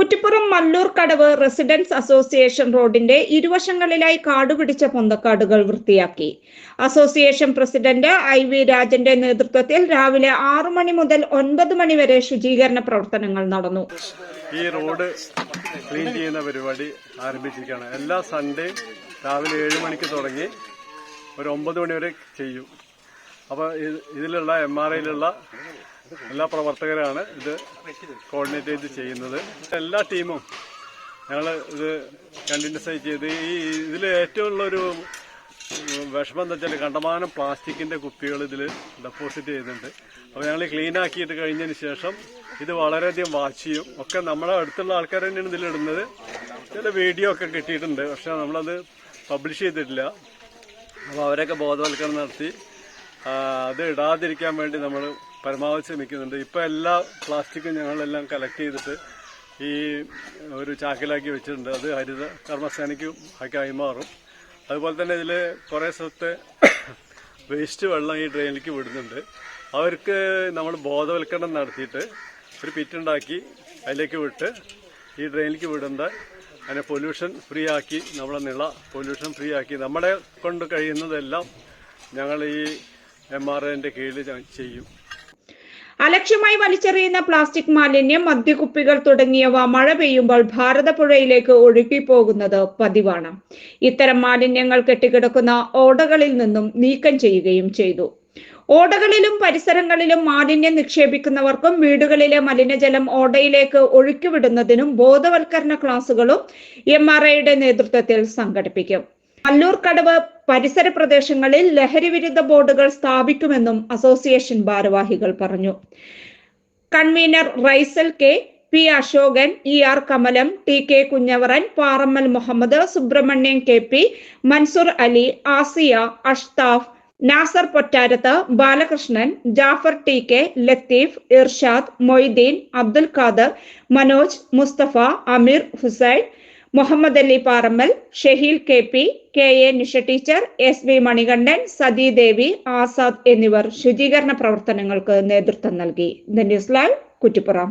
കുറ്റിപ്പുറം മല്ലൂർ കടവ് residence association റോഡിന്റെ ഇരുവശങ്ങളിലായി കാടുപിടിച്ച പൊന്തക്കാടുകൾ വൃത്തിയാക്കി. അസോസിയേഷൻ പ്രസിഡന്റ് ഐ വി രാജന്റെ നേതൃത്വത്തിൽ രാവിലെ ആറു മണി മുതൽ ഒൻപത് മണി വരെ ശുചീകരണ പ്രവർത്തനങ്ങൾ നടന്നു. ഈ റോഡ് ക്ലീൻ ചെയ്യുന്ന പരിപാടി ആരംഭിച്ചിരിക്കുകയാണ്. എല്ലാ സൺഡേയും രാവിലെ ഏഴ് മണിക്ക് തുടങ്ങി ഒരു ഒമ്പത് മണി വരെ ചെയ്യും. അപ്പോൾ ഇതിലുള്ള എം ആർ ഐയിലുള്ള എല്ലാ പ്രവർത്തകരാണ് ഇത് കോർഡിനേറ്റ് ചെയ്ത് ചെയ്യുന്നത്. എല്ലാ ടീമും ഞങ്ങൾ ഇത് കണ്ടിന്യൂസ് ചെയ്ത് ഈ ഇതിൽ ഏറ്റവും ഉള്ളൊരു വിഷമം എന്താ വെച്ചാൽ കണ്ടമാനം പ്ലാസ്റ്റിക്കിന്റെ കുപ്പികൾ ഇതിൽ ഡെപ്പോസിറ്റ് ചെയ്യുന്നുണ്ട്. അപ്പോൾ ഞങ്ങൾ ക്ലീൻ ആക്കിയിട്ട് കഴിഞ്ഞതിന് ശേഷം ഇത് വളരെയധികം വാച്ച് ചെയ്യും. ഒക്കെ നമ്മുടെ അടുത്തുള്ള ആൾക്കാർ തന്നെയാണ് ഇതിലിടുന്നത് ചില വീഡിയോ ഒക്കെ കിട്ടിയിട്ടുണ്ട്. പക്ഷെ നമ്മളത് പബ്ലിഷ് ചെയ്തിട്ടില്ല. അപ്പോൾ അവരൊക്കെ ബോധവൽക്കരണം നടത്തി അത് ഇടാതിരിക്കാൻ വേണ്ടി നമ്മൾ പരമാവധി ശ്രമിക്കുന്നുണ്ട്. ഇപ്പോൾ എല്ലാ പ്ലാസ്റ്റിക്കും ഞങ്ങളെല്ലാം കളക്ട് ചെയ്തിട്ട് ഈ ഒരു ചാക്കിലാക്കി വെച്ചിട്ടുണ്ട്. അത് ഹരിത കർമ്മസേനയ്ക്ക് ആക്കി കൈമാറും. അതുപോലെ തന്നെ ഇതിൽ കുറേ സ്ഥലത്ത് വേസ്റ്റ് വെള്ളം ഈ ഡ്രെയിനിലേക്ക് വിടുന്നുണ്ട്. അവർക്ക് നമ്മൾ ബോധവൽക്കരണം നടത്തിയിട്ട് ഒരു പിറ്റുണ്ടാക്കി അതിലേക്ക് വിട്ട് ഈ ഡ്രെയിനിലേക്ക് വിടുന്ന അതിനെ പൊല്യൂഷൻ ഫ്രീ ആക്കി നമ്മളെ നിള പൊല്യൂഷൻ ഫ്രീ ആക്കി. നമ്മളെ കൊണ്ട് കഴിയുന്നതെല്ലാം ഞങ്ങൾ ഈ എം ആർ കീഴിൽ ചെയ്യും. അലക്ഷ്യമായി വലിച്ചെറിയുന്ന പ്ലാസ്റ്റിക് മാലിന്യം മദ്യകുപ്പികൾ തുടങ്ങിയവ മഴ പെയ്യുമ്പോൾ ഭാരതപ്പുഴയിലേക്ക് ഒഴുകിപ്പോകുന്നത് പതിവാണ്. ഇത്തരം മാലിന്യങ്ങൾ കെട്ടിക്കിടക്കുന്ന ഓടകളിൽ നിന്നും നീക്കം ചെയ്യുകയും ചെയ്തു. ഓടകളിലും പരിസരങ്ങളിലും മാലിന്യം നിക്ഷേപിക്കുന്നവർക്കും വീടുകളിലെ മലിനജലം ഓടയിലേക്ക് ഒഴുക്കിവിടുന്നതിനും ബോധവൽക്കരണ ക്ലാസുകളും എം ആർ ഐയുടെ നേതൃത്വത്തിൽ സംഘടിപ്പിക്കും. മല്ലൂർ കടവ് പരിസര പ്രദേശങ്ങളിൽ ലഹരി വിരുദ്ധ ബോർഡുകൾ സ്ഥാപിക്കുമെന്നും അസോസിയേഷൻ ഭാരവാഹികൾ പറഞ്ഞു. Convener Raisal K P Ashokan E R Kamalam T K Kunjavaran Parammal Muhammad Subrahmanyan K P Mansoor Ali Asiya Ashtaf Nasar Pottarath Balakrishnan Jafar T K Latheef Irshad Moideen Abdul Khader Manoj Musthafa Ameer Hussain Muhammad Ali Parammal Shaheel K P K A Nisha teacher S V Manikandan Sathidevi Azad എന്നിവർ ശുചീകരണ പ്രവർത്തനങ്ങൾക്ക് നേതൃത്വം നൽകി. The news live Kuttippuram.